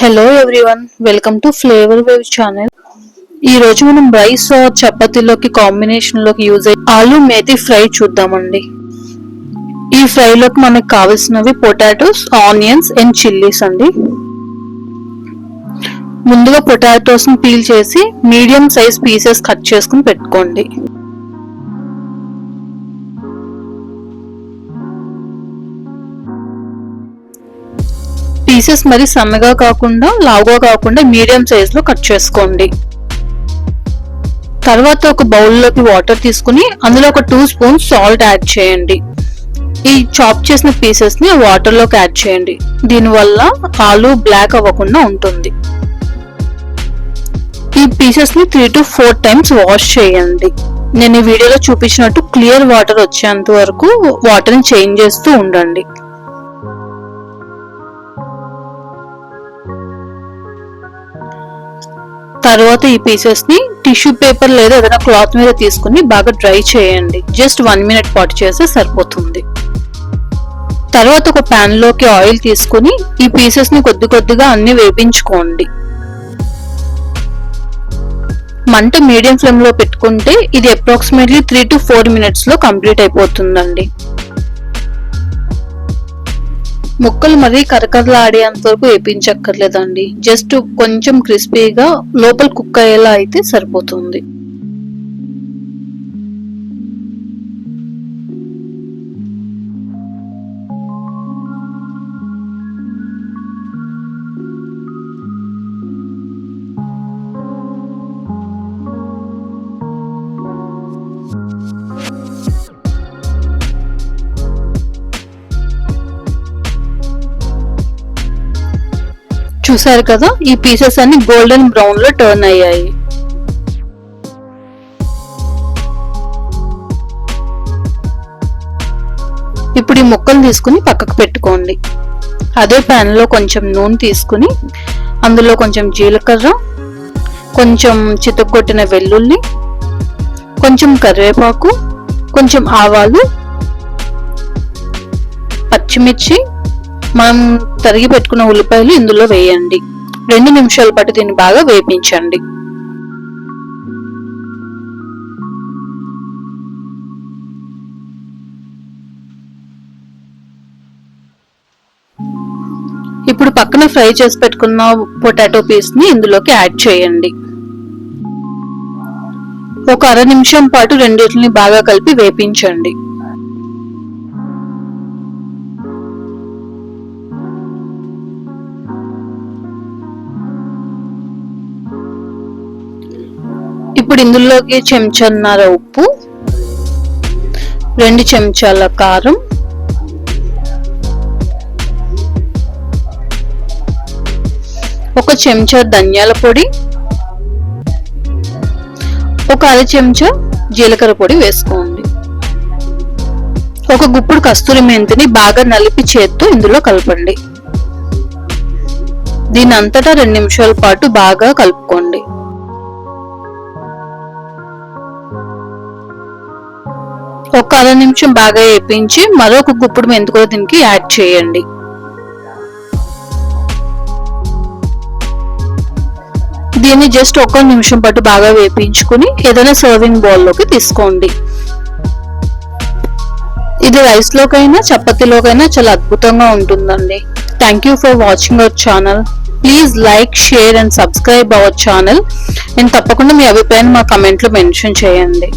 Hello everyone welcome to flavour wave channel ఈ రోజు మనం రైస్ ఆర్ చపాతీలోకి కాంబినేషన్లోకి యూజ్ అయ్యే ఆలు మేతి ఫ్రై చూద్దామండి. ఈ ఫ్రైలోకి మనకు కావాల్సినవి పొటాటోస్ ఆనియన్స్ అండ్ చిల్లీస్ అండి. ముందుగా పొటాటోస్ని పీల్ చేసి మీడియం సైజ్ పీసెస్ కట్ చేసుకుని పెట్టుకోండి. పీసెస్ మరి సన్నగా కాకుండా లావుగా కాకుండా మీడియం సైజ్లో కట్ చేసుకోండి. తర్వాత ఒక బౌల్లోకి వాటర్ తీసుకుని అందులో ఒక టూ స్పూన్స్ సాల్ట్ యాడ్ చేయండి. ఈ చాప్ చేసిన పీసెస్ని యాడ్ చేయండి. దీనివల్ల ఆలు బ్లాక్ అవ్వకుండా ఉంటుంది. ఈ పీసెస్ని three to four times wash చేయండి. నేను ఈ వీడియోలో చూపించినట్టు క్లియర్ వాటర్ వచ్చేంత వరకు వాటర్ని చేంజ్ చేస్తూ ఉండండి. తర్వాత ఈ పీసెస్ని టిష్యూ పేపర్ లేదా ఏదైనా క్లాత్ మీద తీసుకుని బాగా డ్రై చేయండి. జస్ట్ వన్ మినిట్ పాటు చేస్తే సరిపోతుంది. తర్వాత ఒక ప్యాన్లోకి ఆయిల్ తీసుకుని ఈ పీసెస్ని కొద్ది కొద్దిగా అన్ని వేపించుకోండి. మంట మీడియం ఫ్లేమ్లో పెట్టుకుంటే ఇది అప్రాక్సిమేట్లీ త్రీ టు ఫోర్ మినిట్స్లో కంప్లీట్ అయిపోతుందండి. ముక్కలు మరీ కరకరలాడేంత వరకు వేపించక్కర్లేదండి. జస్ట్ కొంచెం క్రిస్పీగా లోపల కుక్ అయ్యేలా అయితే సరిపోతుంది. చూసారు కదా? ఈ పీసెస్ అన్ని గోల్డెన్ బ్రౌన్లో టర్న్ అయ్యాయి. ఇప్పుడు ఈ ముక్కలు తీసుకుని పక్కకు పెట్టుకోండి. అదే ప్యాన్లో కొంచెం నూనె తీసుకుని అందులో కొంచెం జీలకర్ర కొంచెం చితగొట్టిన వెల్లుల్లి కొంచెం కరివేపాకు కొంచెం ఆవాలు పచ్చిమిర్చి మనం తరిగి పెట్టుకున్న ఉల్లిపాయలు ఇందులో వేయండి. రెండు నిమిషాల పాటు దీన్ని బాగా వేపించండి. ఇప్పుడు పక్కన ఫ్రై చేసి పెట్టుకున్న పొటాటో పీస్ని ఇందులోకి యాడ్ చేయండి. ఒక అర నిమిషం పాటు రెండింటిని బాగా కలిపి వేపించండి. ఇప్పుడు ఇందులోకి చెంచన్నర ఉప్పు రెండు చెంచాల కారం ఒక చెంచా ధనియాల పొడి ఒక అర చెంచా జీలకర్ర పొడి వేసుకోండి. ఒక గుప్పుడు కస్తూరి మెంతిని బాగా నలిపి చేత్తో ఇందులో కలపండి. దీని అంతటా రెండు నిమిషాల పాటు బాగా కలుపుకోండి. ఒక అర నిమిషం బాగా వేపించి మరొక గుప్పుడు మెంతుకూర దీనికి యాడ్ చేయండి. దీన్ని జస్ట్ ఒక నిమిషం పాటు బాగా వేపించుకుని ఏదైనా సర్వింగ్ బౌల్లోకి తీసుకోండి. ఇది రైస్లోకైనా చపాతీలోకైనా చాలా అద్భుతంగా ఉంటుందండి. Thank you for watching our channel please like share and subscribe our channel నేను తప్పకుండా మీ అభిప్రాయాన్ని మా కమెంట్లో మెన్షన్ చేయండి.